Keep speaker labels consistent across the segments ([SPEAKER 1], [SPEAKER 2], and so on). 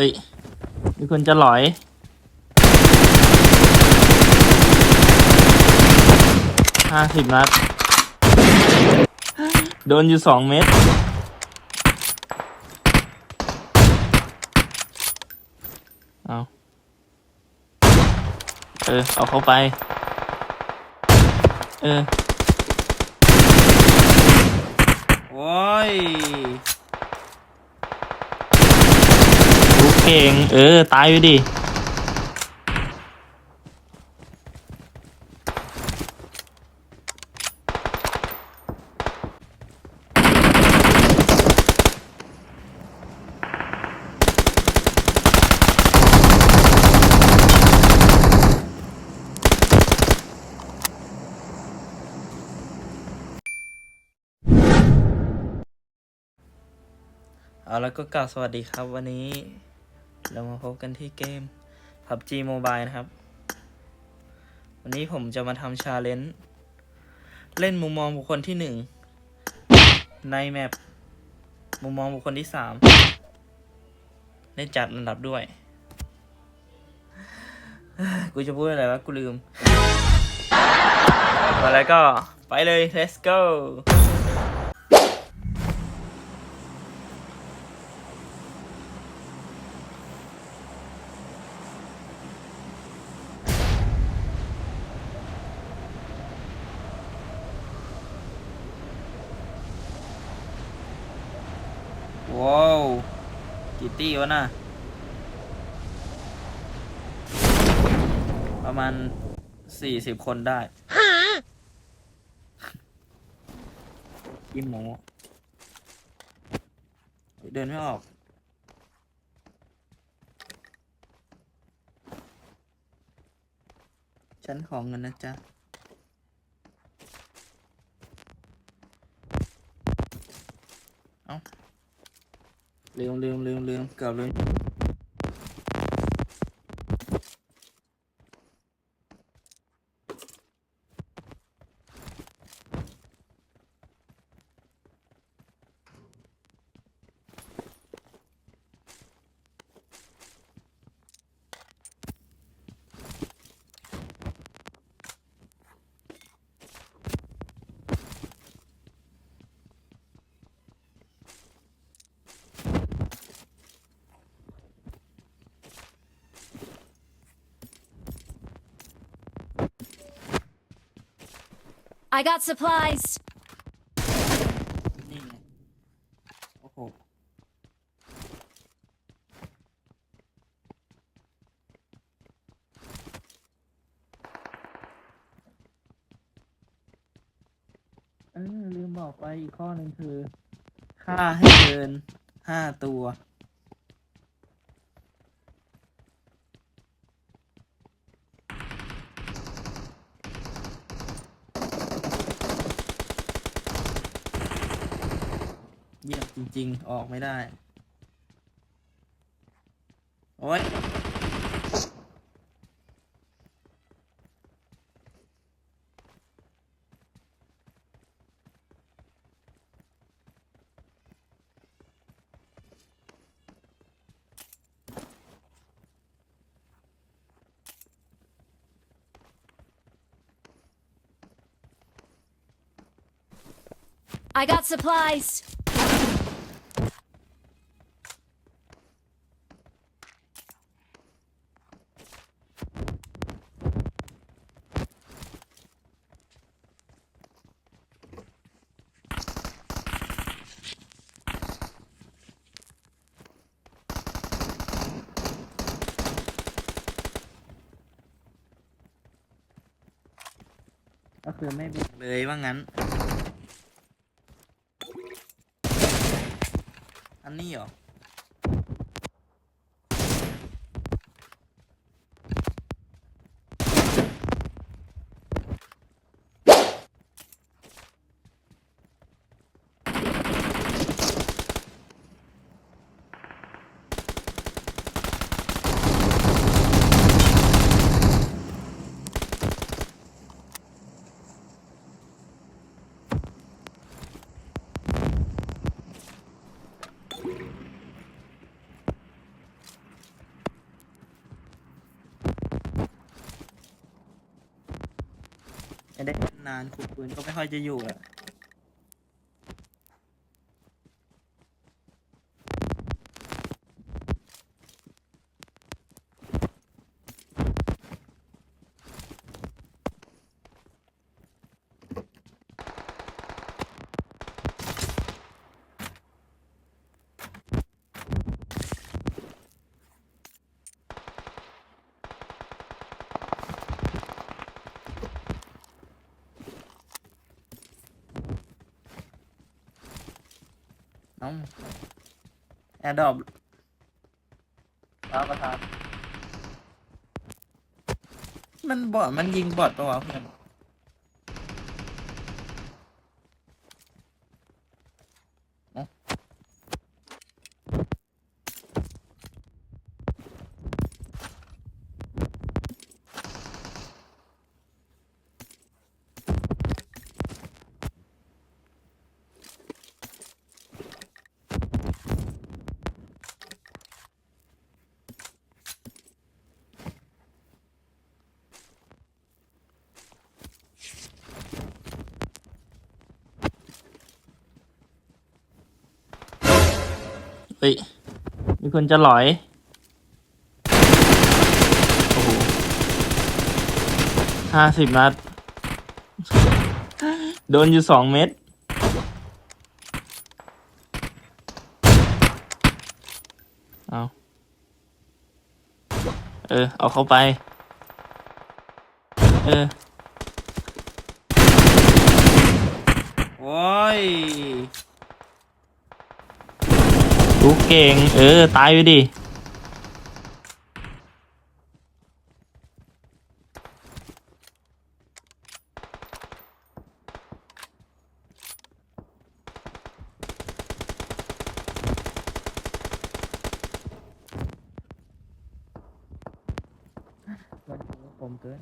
[SPEAKER 1] เฮ้ยมีคนจะหลอย ห้าสิบนัด โดนอยู่สองเม็ดเอาเออ เอาเข้าไป เออ โอ้ยลูก เก่ง เออ ตายไปดิ เอาแล้วก็กล่าวสวัสดีครับวันนี้ เรามาพบกันที่เกม PUBG Mobile นะครับ วันนี้ผมจะมาทำชาเลนจ์เล่นมุมมองบุคคลที่หนึ่งในแมปมุมมองบุคคลที่สามได้จัดอันดับด้วย กูจะพูดอะไรวะ กูลืมมาแล้วก็ไปเลย let's go ว้าวกี่ ตี้วะน่ะ ประมาณสี่สิบคนได้กินหมูเดินไม่ออกฉันของเงินนะจ๊ะ เอ้า ลืมลืมลืมลืมเกือบลืม
[SPEAKER 2] I got supplies.
[SPEAKER 1] นี่ไง โอ้โห เออลืมบอกไปอีกข้อหนึ่งคือ ค่าให้เกินห้าตัว เยี่ยมจริง ๆ ออกไม่ได้ โอ้ย
[SPEAKER 2] I got supplies.
[SPEAKER 1] ก็คือไม่บุกเลยว่างั้น อันนี้เหรอ จะได้เล่นนานขุดปืนก็ไม่ค่อยจะอยู่อะ อ้าแอร์ดรอปรับประทานมันบอดมันยิงบอดปะวะเพื่อน เฮ้ย มีคนจะหลอย โอ้โหห้าสิบนัด โดนอยู่สองเม็ด เอา เออ เอาเข้าไป เออ โอ้ย รู้เก่ง เออ ตายไปดิผมเกิ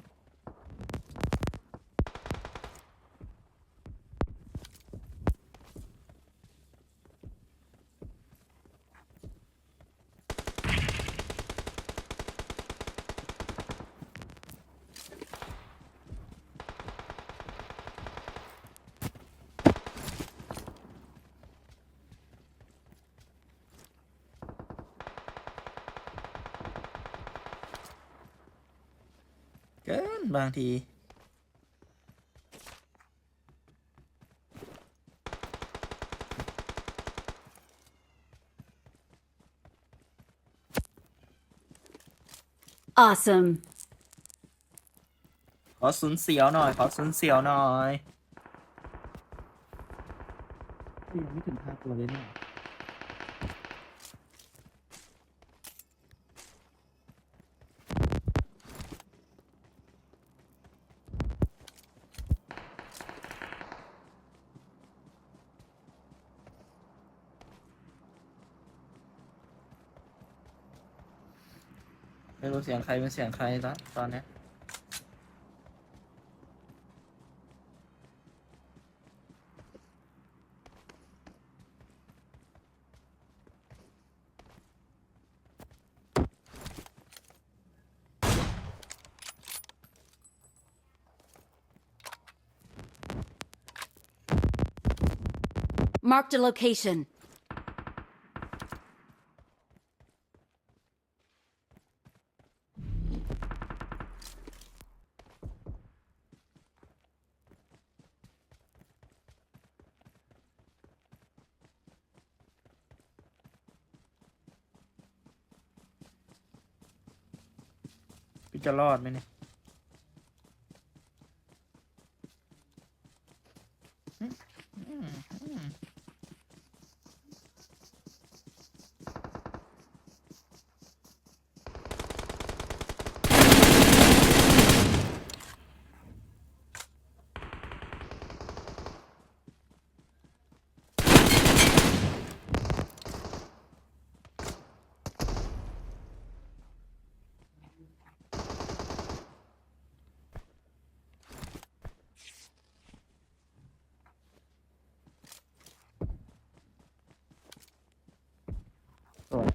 [SPEAKER 1] เกินบางที
[SPEAKER 2] Awesome.
[SPEAKER 1] ขอสุนเสียวหน่อย ขอสุนเสียวหน่อยยังไม่ถึงห้าตัวเลยเนี่ย ไม่รู้เสียงใครเป็นเสียงใครละตอนเนี้ย
[SPEAKER 2] Marked a location.
[SPEAKER 1] จะรอดไหมเนี่ยสวย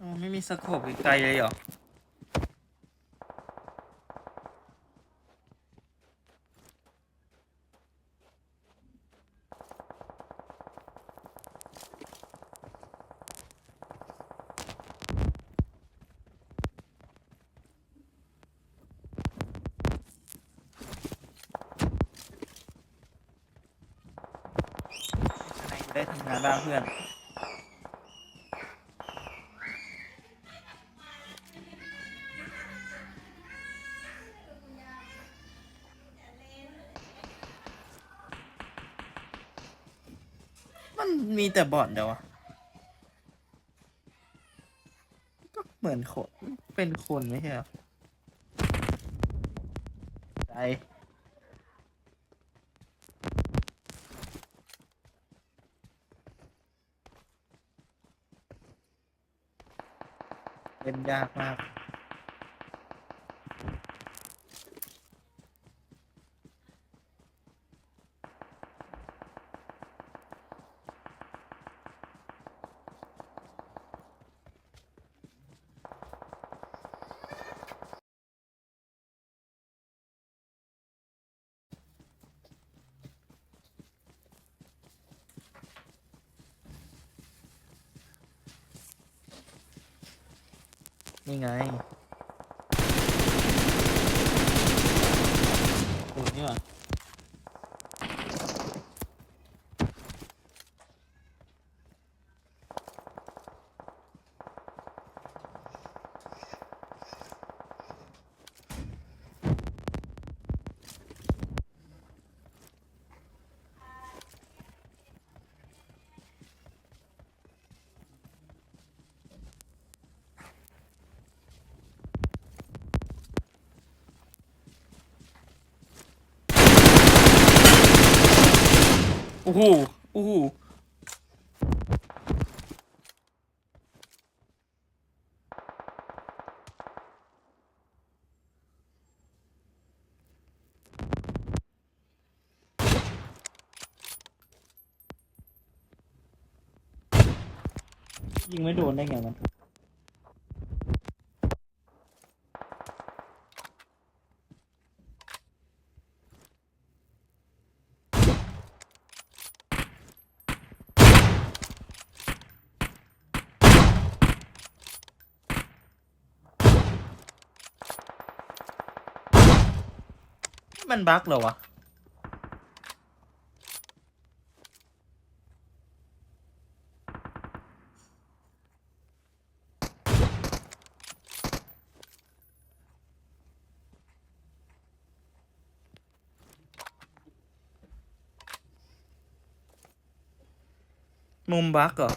[SPEAKER 1] อไมีสโคปไกลเลยเหรอไหนจะได้ทำงานบ้างเพื่อน มีแต่บอดเดียวอะก็เหมือนคนเป็นคนไม่ใช่หรอใจเล่นยากมาก นี่ไงโอ้นี่หว่า อ้โหโอ้โหยิงไม่โดนได้ไงมัน มันบั๊กเหรอวะ มุมบั๊กเหรอ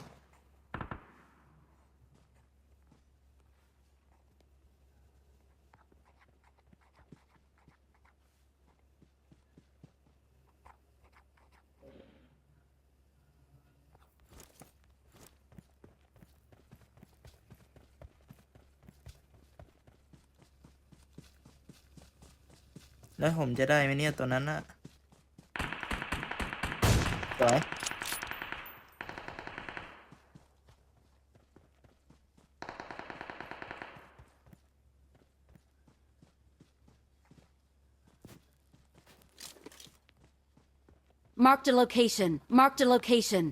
[SPEAKER 1] แล้วผมจะได้ไหมเนี่ยตัวนั้นอะสวย
[SPEAKER 2] Marked a location. Marked a location.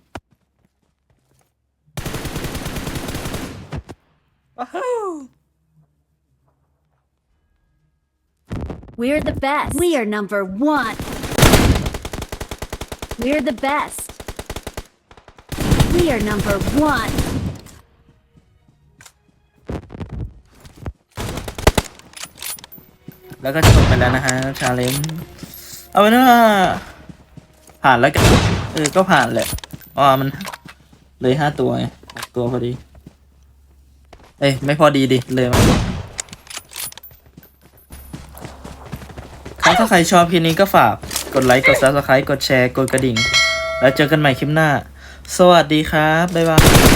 [SPEAKER 1] ว้าว
[SPEAKER 2] We're the best. We are number one. We're the best. We are number one.
[SPEAKER 1] แล้วก็จบไปแล้วนะฮะชาเลนจ์เอาเป็นว่าผ่านแล้วกันเออก็ผ่านแหละอ๋อมันเลยห้าตัวไงหกตัวพอดี เอ้ยไม่พอดีดิเลยมาครับ ถ้าใครชอบคลิปนี้ก็ฝากกดไลค์กด subscribe กดแชร์ กดกระดิ่ง แล้วเจอกันใหม่คลิปหน้า สวัสดีครับ บ๊ายบาย